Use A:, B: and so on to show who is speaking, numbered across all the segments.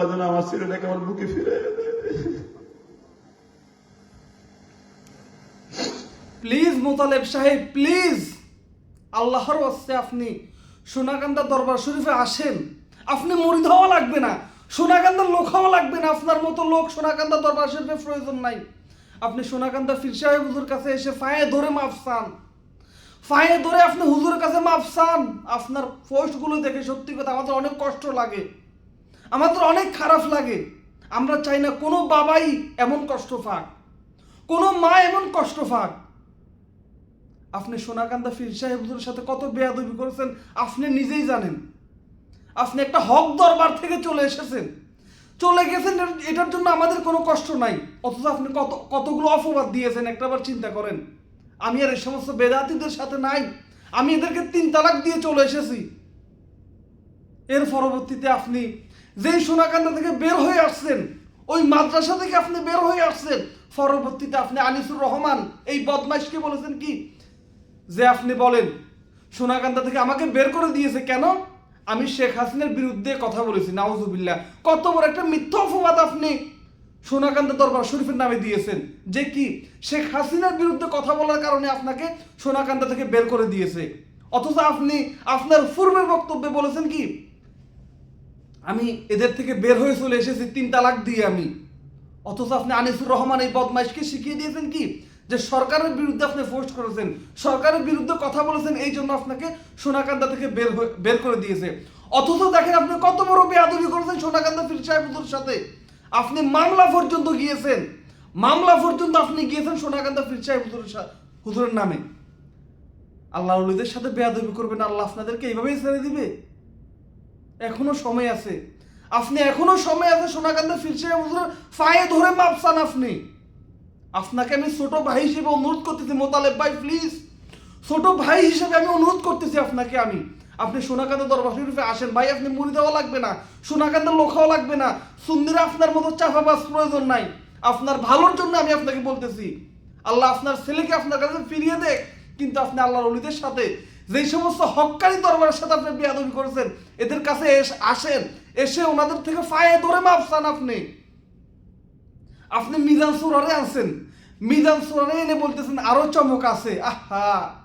A: আল্লাহ যেন আমার ছেলেটাকে আমার বুকে ফিরে
B: প্লিজ মোতালেব সাহেব, প্লিজ। আল্লাহর ওয়াস্তে আপনি সোনাকান্দা দরবার শরীফে আসেন। আপনি মরিদ হওয়া লাগবে না, সোনাকান্দার লোক হওয়া লাগবে না, আপনার মতো লোক সোনাকান্দা দরবার শরীফে প্রয়োজন নাই। আপনি সোনাকান্দা ফির সাহেব হুজুর কাছে এসে ফায়ে ধরে মাফ চান। ফায়ে ধরে আপনি হুজুরের কাছে মাফ চান। আপনার পোস্টগুলো দেখে সত্যি কথা আমাদের অনেক কষ্ট লাগে। আমাদের অনেক খারাপ লাগে। আমরা চাই না কোনো বাবাই এমন কষ্ট পাক, কোনো মা এমন কষ্ট পাক। আপনি সোনাকান্দা ফির সাহেব হুজুরের সাথে কত বেয়াদবি করেছেন, আপনি নিজেই জানেন। আপনি একটা হক দরবার থেকে চলে এসেছেন। চলে গেছেন এটার জন্য আমাদের কোনো কষ্ট নাই। অথচ আপনি কত, কতগুলো অপবাদ দিয়েছেন একটাবার চিন্তা করেন। আমি আর এই সমস্ত বেদাতিদের সাথে নাই। আমি এদেরকে তিন তালাক দিয়ে চলে এসেছি। এর পরবর্তীতে আপনি যেই সোনাকান্দা থেকে বের হয়ে আসছেন, ওই মাদ্রাসা থেকে আপনি বের হয়ে আসছেন, পরবর্তীতে আপনি আনিসুর রহমান, এই বদমাইশকে বলেছেন কি? যে আপনি বলেন সোনাকান্দা থেকে আমাকে বের করে দিয়েছে কেন? আমি শেখ হাসিনার বিরুদ্ধে কথা বলেছি, নাউজুবিল্লাহ। কত বড় একটা মিথ্যা অপবাদ আপনি সোনাকান্দা দরবার শরীফের নামে দিয়েছেন, যে কি? শেখ হাসিনার বিরুদ্ধে কথা বলার কারণে আপনাকে সোনাকান্দা থেকে বের করে দিয়েছে। অথচ আপনি আপনার পূর্বের বক্তব্যে বলেছেন কি? আমি এদের থেকে বের হয়ে চলে এসেছি তিন তালাক দিয়ে আমি। অথচ আপনি আনিসুর রহমান এই বদমাইশকে শিখিয়ে দিয়েছেন কি? যে সরকারের বিরুদ্ধে আপনি পোস্ট করেছেন। সরকারের বিরুদ্ধে কথা বলেছেন, এই জন্য আপনাকে সোনাকান্দা থেকে বের বের করে দিয়েছে। অথচ দেখেন আপনি কত বড় বেয়াদবি করেছেন সোনাকান্দা ফির সাহেবুর সাথে। আপনি মামলা পর্যন্ত গিয়েছেন। মামলা পর্যন্ত আপনি গিয়েছেন সোনাকান্দা ফির সাহেব হুজুরের সা- হুজুরের নামে। আল্লাহ সাথে বেয়াদবি করবেন, আল্লাহ আপনাদেরকে এইভাবেই ছেড়ে দিবে। এখনও সময় আছে। আপনি এখনও সময় আছে সোনাকান্দা ফিরছে ফায়ে ধরে মাপসান আপনি। আপনাকে আমি ছোট ভাই হিসেবে অনুরোধ করতেছি, মোতালেব ভাই প্লিজ ছোট ভাই হিসেবে আমি অনুরোধ করতেছি আপনাকে আমি। আপনি সোনাকান্দা দরবার শরীফে আসেন। ভাই, আপনি মুড়ি দেওয়া লাগবে না, সোনাকান্দা লোখাও লাগবে না। সুন্দিরা আপনার মতো চাপাবাস প্রয়োজন নাই। আপনার ভালোর জন্য আমি আপনাকে বলতেছি। আল্লাহ আপনার ছেলেকে আপনার কাছে ফিরিয়ে দেখ, কিন্তু আপনি আল্লাহর অলিদের সাথে যেই সমস্ত হক্কারি দরবারের সাথে আপনি বেয়াদবি করেছেন, এদের কাছে আসেন, এসে ওনাদের থেকে ফায়ে ধরে মাপসান আপনি। আপনি মিজান সুরারে আনছেন। মিজান সুরারে এনে বলতেছেন, আরও চমক আছে। আহা!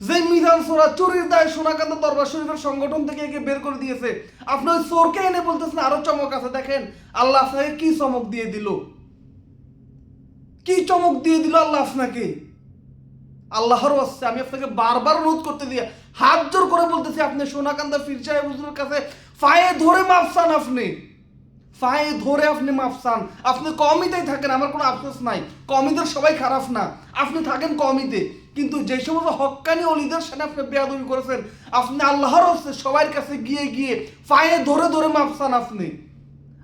B: যে মিজান সোরা চুরির দায় সোনাকান্ত দরবার শরীফের সংগঠন থেকে একে বের করে দিয়েছে, আপনি ওই চোরকে এনে বলতেছেন, আরও চমক আছে। দেখেন, আল্লাহ আপনাকে কি চমক দিয়ে দিল? কি চমক দিয়ে দিল আল্লাহ আপনাকে? আল্লাহর আসছে আমি আপনাকে বারবার অনুরোধ করতে দিয়ে হাত জোর করে বলতেছি, আপনি সোনাকান্দা ফির সাহেব কাছে পায়ে ধরে মাপসান আপনি। ফায়ে ধরে আপনি মাপসান আপনি কমিতেই থাকেন, আমার কোনো আফসোস নাই। কমিদের সবাই খারাপ না। আপনি থাকেন কমিতে। কিন্তু যে সমস্ত হক্কানি অলিদের সাথে আপনি বেয়াদবি করেছেন, আপনি আল্লাহর হচ্ছে সবার কাছে গিয়ে গিয়ে পায়ে ধরে ধরে মাপসান আপনি।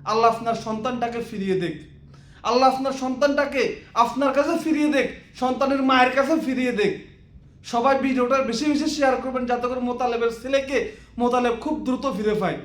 B: আল্লাহ আপনার সন্তানটাকে ফিরিয়ে দেখ। আল্লাহ আপনার সন্তানটাকে আপনার কাছে ফিরিয়ে দেখ, সন্তানের মায়ের কাছে ফিরিয়ে দেখ। সবাই ভিডিওটা বেশি বেশি শেয়ার করবেন, যাতে করে মোতালেবের ছেলেকে মোতালেব খুব দ্রুত ফিরে পায়।